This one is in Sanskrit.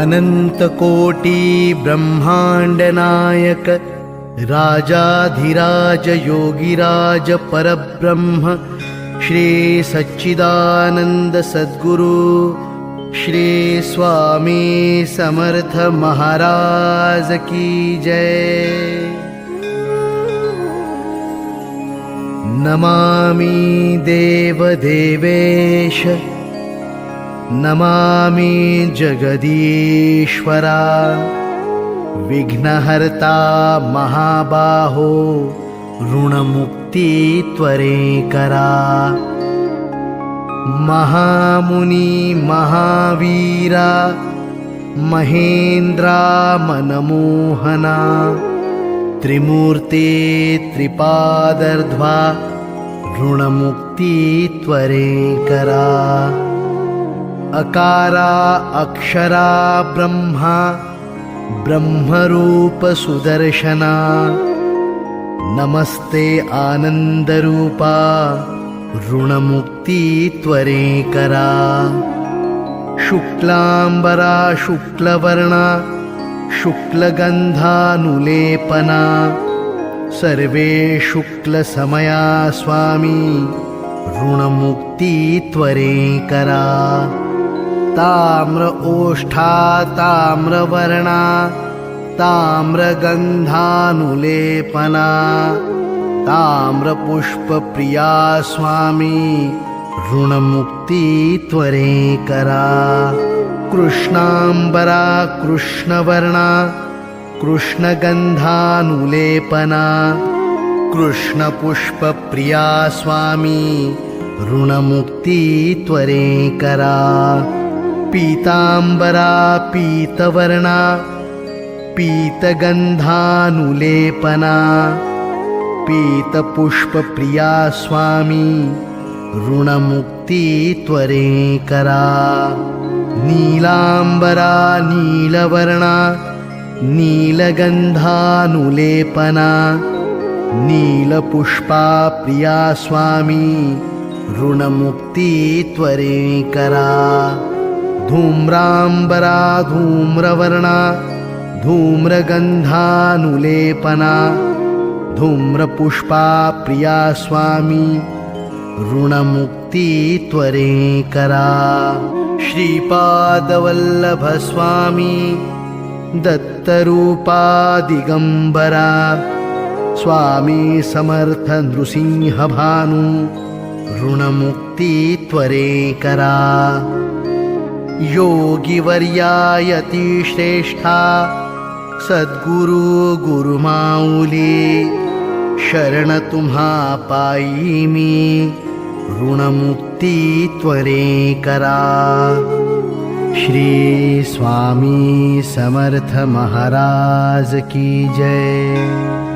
अनन्तकोटिब्रह्माण्डनायक राजाधिराज योगिराज परब्रह्म श्री सच्चिदानन्द सद्गुरु श्री स्वामी समर्थ महाराज की जय। नमामि देवदेवेश नमामि जगदीश्वरा। विघ्नहर्ता महाबाहो ऋणमुक्तित्वरेकरा महामुनि महावीरा महेन्द्रा मनमोहना। त्रिमूर्ते त्रिपादर्ध्वा ऋणमुक्तित्वरेकरा अकारा अक्षरा ब्रह्मा ब्रह्मरूपसुदर्शना। नमस्ते आनन्दरूपा ऋणमुक्तित्वरेकरा। शुक्लाम्बरा शुक्लवर्णा शुक्लगन्धानुलेपना। सर्वे शुक्लसमया स्वामी ऋणमुक्तित्वरेकरा ताम्र ओष्ठा ताम्रवर्णा ताम्रगन्धानुलेपना ताम्रपुष्पप्रिया स्वामी ऋणमुक्तित्वरेकरा। कृष्णाम्बरा कृष्णवर्णा कृष्णगन्धानुलेपना कृष्णपुष्पप्रिया स्वामी ऋणमुक्तित्वरेकरा पीताम्बरा पीतवर्णा पीतगन्धानुलेपना पीतपुष्पप्रिया स्वामी ऋणमुक्तित्वरेकरा नीलाम्बरा नीलवर्णा नीलगन्धानुलेपना नीलपुष्पा प्रिया स्वामी ऋणमुक्तित्वरेकरा धूम्राम्बरा धूम्रवर्णा धूम्रगन्धानुलेपना धूम्रपुष्पा प्रिया स्वामी ऋणमुक्तित्वरेकरा श्रीपादवल्लभस्वामी दत्तरूपा दिगम्बरा स्वामी समर्थ नृसिंहभानु ऋणमुक्तित्वरेकरा योगिवर्यायतिश्रेष्ठा सद्गुरु गुरुमाऊली शरण तुम्हा पायी मी ऋणमुक्तित्वरेकरा श्री स्वामी समर्थ महाराज की जय।